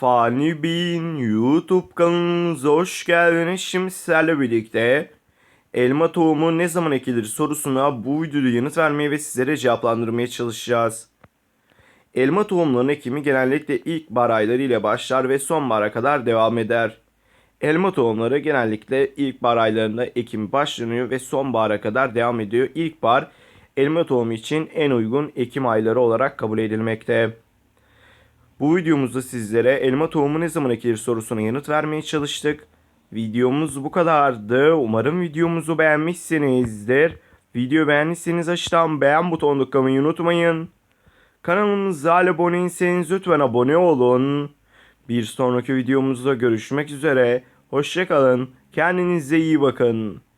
Fani Bey'in YouTube kanalımıza hoş geldiniz. Şimdi sizlerle birlikte elma tohumu ne zaman ekilir sorusuna bu videoda yanıt vermeye ve sizlere cevaplandırmaya çalışacağız. Elma tohumlarının ekimi genellikle ilkbahar ayları ile başlar ve sonbahara kadar devam eder. Elma tohumları genellikle ilkbahar aylarında ekimi başlanıyor ve sonbahara kadar devam ediyor. İlkbahar elma tohumu için en uygun ekim ayları olarak kabul edilmekte. Bu videomuzda sizlere elma tohumu ne zaman ekilir sorusuna yanıt vermeye çalıştık. Videomuz bu kadardı. Umarım videomuzu beğenmişsinizdir. Video beğendiyseniz aşağıdan beğen butonuna tıklamayı unutmayın. Kanalımıza abone değilseniz lütfen abone olun. Bir sonraki videomuzda görüşmek üzere. Hoşçakalın. Kendinize iyi bakın.